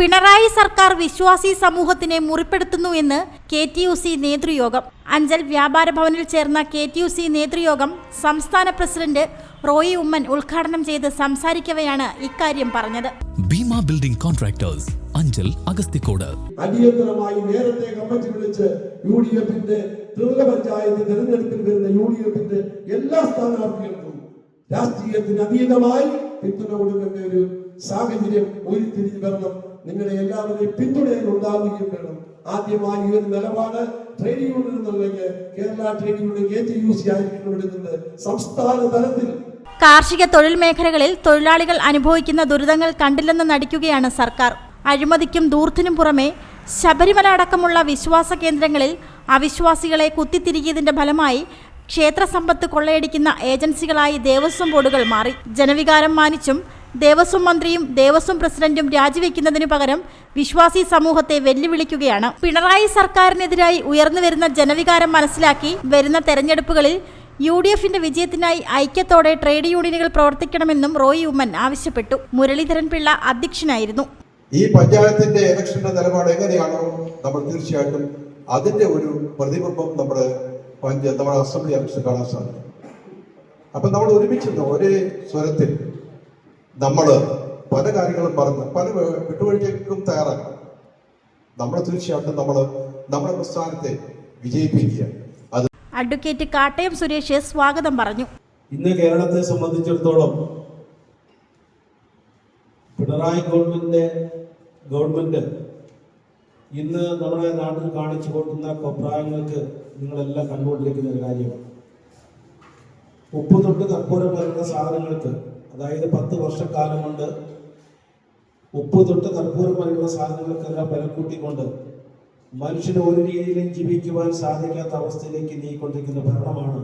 പിണറായി സർക്കാർ വിശ്വാസി സമൂഹത്തിനെ മുറിപ്പെടുത്തുന്നു എന്ന് കെ ടി യു സി നേതൃയോഗം. അഞ്ചൽ വ്യാപാര ഭവനിൽ ചേർന്ന കെ ടി യു സി നേതൃയോഗം സംസ്ഥാന പ്രസിഡന്റ് റോയി ഉമ്മൻ ഉദ്ഘാടനം ചെയ്ത് സംസാരിക്കവെയാണ് ഇക്കാര്യം പറഞ്ഞത്. Bhima building contractors Anchal Agasthikode. അടിയന്തരമായി നേരത്തെ കമ്മിറ്റി വിളിച്ച് യു ഡി എഫിന്റെ ത്രിതല പഞ്ചായത്ത് തെരഞ്ഞെടുപ്പിൽ വരുന്ന യു ഡി എഫിന്റെ എല്ലാ സ്ഥാനാർത്ഥികൾക്കും രാഷ്ട്രീയത്തിന് അതീതമായി പിന്തുണ കൊടുക്കേണ്ട ഒരു സാഹചര്യം ഉരുത്തിരിഞ്ഞു വരണം. നിങ്ങളുടെ എല്ലാവരുടെയും പിന്തുണയിൽ ഉണ്ടാവുകയും വേണം. ആദ്യമായി ഈ ഒരു നിലപാട് ട്രേഡ് യൂണിയൻ എന്നുള്ളത് Kerala trade union K T U C എടുക്കുന്നത് സംസ്ഥാന തലത്തിൽ. കാർഷിക തൊഴിൽ മേഖലകളിൽ തൊഴിലാളികൾ അനുഭവിക്കുന്ന ദുരിതങ്ങൾ കണ്ടില്ലെന്ന് നടിക്കുകയാണ് സർക്കാർ. അഴിമതിക്കും ദൂർത്തിനും പുറമെ ശബരിമല അടക്കമുള്ള വിശ്വാസ കേന്ദ്രങ്ങളിൽ അവിശ്വാസികളെ കുത്തിത്തിരികിയതിന്റെ ഫലമായി ക്ഷേത്ര സമ്പത്ത് കൊള്ളയടിക്കുന്ന ഏജൻസികളായി ദേവസ്വം ബോർഡുകൾ മാറി. ജനവികാരം മാനിച്ചും ദേവസ്വം മന്ത്രിയും ദേവസ്വം പ്രസിഡന്റും രാജിവെക്കുന്നതിനു പകരം വിശ്വാസി സമൂഹത്തെ വെല്ലുവിളിക്കുകയാണ്. പിണറായി സർക്കാരിനെതിരായി ഉയർന്നുവരുന്ന ജനവികാരം മനസ്സിലാക്കി വരുന്ന തെരഞ്ഞെടുപ്പുകളിൽ യു ഡി എഫിന്റെ വിജയത്തിനായി ഐക്യത്തോടെ ട്രേഡ് യൂണിയനുകൾ പ്രവർത്തിക്കണമെന്നും റോയ് ഉമ്മൻ ആവശ്യപ്പെട്ടു. മുരളീധരൻ പിള്ള അധ്യക്ഷനായിരുന്നു. ഈ പഞ്ചായത്തിന്റെ ഇലക്ഷന്റെ നിലപാട് എങ്ങനെയാണോ നമ്മൾ തീർച്ചയായിട്ടും അതിന്റെ ഒരു പ്രതിബിംബം നമ്മുടെ പഞ്ചായത്ത് നമ്മുടെ അസംബ്ലി ഇലക്ഷൻ കാണാൻ സാധിക്കും. അപ്പൊ നമ്മൾ ഒരുമിച്ചിരുന്നു ഒരേ സ്വരത്തിൽ നമ്മൾ പല കാര്യങ്ങളും പറഞ്ഞ് പല വേ- വിട്ടുവീഴ്ചകൾക്കും തയ്യാറാക്കണം. നമ്മൾ തീർച്ചയായിട്ടും നമ്മൾ നമ്മുടെ പ്രസ്ഥാനത്തെ വിജയിപ്പിക്കുക. അത് അഡ്വക്കേറ്റ് കാട്ടയം സുരേഷ് സ്വാഗതം പറഞ്ഞു. ഇന്ന് കേരളത്തെ സംബന്ധിച്ചിടത്തോളം പിണറായി ഗവൺമെന്റിന്റെ ഗവൺമെന്റ് ഇന്ന് നമ്മുടെ നാട്ടിൽ കാണിച്ചു കൊടുക്കുന്ന അഭിപ്രായങ്ങൾക്ക് നിങ്ങളെല്ലാം കണ്ടുകൊണ്ടിരിക്കുന്ന ഒരു കാര്യമാണ്. ഉപ്പ് തൊട്ട് കർപ്പൂരം വരുന്ന സാധനങ്ങൾക്ക് അതായത് പത്ത് വർഷക്കാലം കൊണ്ട് ഉപ്പ് തൊട്ട് കർപ്പൂരം വരെയുള്ള സാധനങ്ങൾക്കെല്ലാം വില കൂട്ടിക്കൊണ്ട് മനുഷ്യന് ഒരു രീതിയിലും ജീവിക്കുവാൻ സാധിക്കാത്ത അവസ്ഥയിലേക്ക് നീങ്ങിക്കൊണ്ടിരിക്കുന്ന ഭരണമാണ്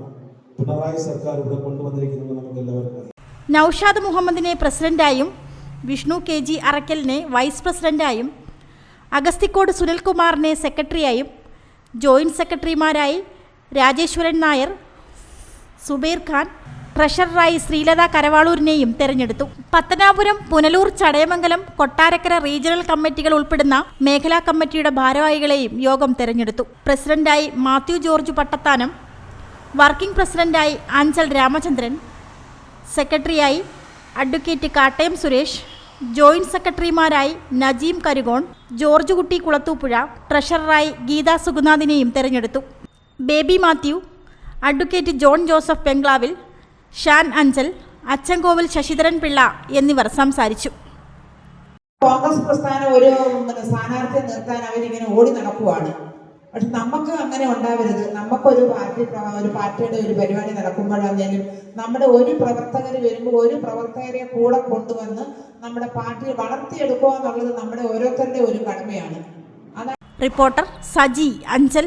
പിണറായി സർക്കാർ ഇവിടെ കൊണ്ടുവന്നിരിക്കുന്നത് നമുക്ക് എല്ലാവർക്കും നൌഷാദ് മുഹമ്മദിനെ പ്രസിഡന്റായും വിഷ്ണു കെ ജി അറക്കലിനെ വൈസ് പ്രസിഡന്റായും അഗസ്തിക്കോട് സുനിൽകുമാറിനെ സെക്രട്ടറിയായും ജോയിന്റ് സെക്രട്ടറിമാരായി രാജേശ്വരൻ നായർ സുബൈർ ഖാൻ ട്രഷററായി ശ്രീലത കരവാളൂരിനെയും തെരഞ്ഞെടുത്തു. പത്തനാപുരം പുനലൂർ ചടയമംഗലം കൊട്ടാരക്കര റീജിയണൽ കമ്മിറ്റികൾ ഉൾപ്പെടുന്ന മേഖലാ കമ്മിറ്റിയുടെ ഭാരവാഹികളെയും യോഗം തെരഞ്ഞെടുത്തു. പ്രസിഡന്റായി മാത്യു ജോർജ് പട്ടത്താനം വർക്കിംഗ് പ്രസിഡന്റായി അഞ്ചൽ രാമചന്ദ്രൻ സെക്രട്ടറിയായി അഡ്വക്കേറ്റ് കാട്ടയം സുരേഷ് ജോയിന്റ് സെക്രട്ടറിമാരായി നജീം കരുകോൺ ജോർജ് കുട്ടി കുളത്തൂപ്പുഴ ട്രഷററായി ഗീത സുഗുനാഥിനെയും തെരഞ്ഞെടുത്തു. Baby Mathew advocate John Joseph ബംഗ്ലാവിൽ ഷാൻ അഞ്ചൽ അച്ചൻകോവിൽ ശശിധരൻ പിള്ള എന്നിവർ സംസാരിച്ചു. കോൺഗ്രസ് പ്രസ്ഥാനം ഒരു സ്ഥാനാർത്ഥിയെ നിർത്താൻ അവരിങ്ങനെ ഓടി നടക്കുവാണ്. പക്ഷെ നമുക്ക് അങ്ങനെ ഉണ്ടാവരുത്. നമുക്കൊരു പാർട്ടി ഒരു പാർട്ടിയുടെ ഒരു പരിപാടി നടക്കുമ്പോഴാണെങ്കിലും നമ്മുടെ ഒരു പ്രവർത്തകർ വരുമ്പോൾ ഒരു പ്രവർത്തകരെ കൂടെ കൊണ്ടുവന്ന് നമ്മുടെ പാർട്ടിയെ വളർത്തിയെടുക്കുക എന്നുള്ളത് നമ്മുടെ ഓരോരുത്തരുടെ ഒരു കടമയാണ്. റിപ്പോർട്ടർ സജി അഞ്ചൽ.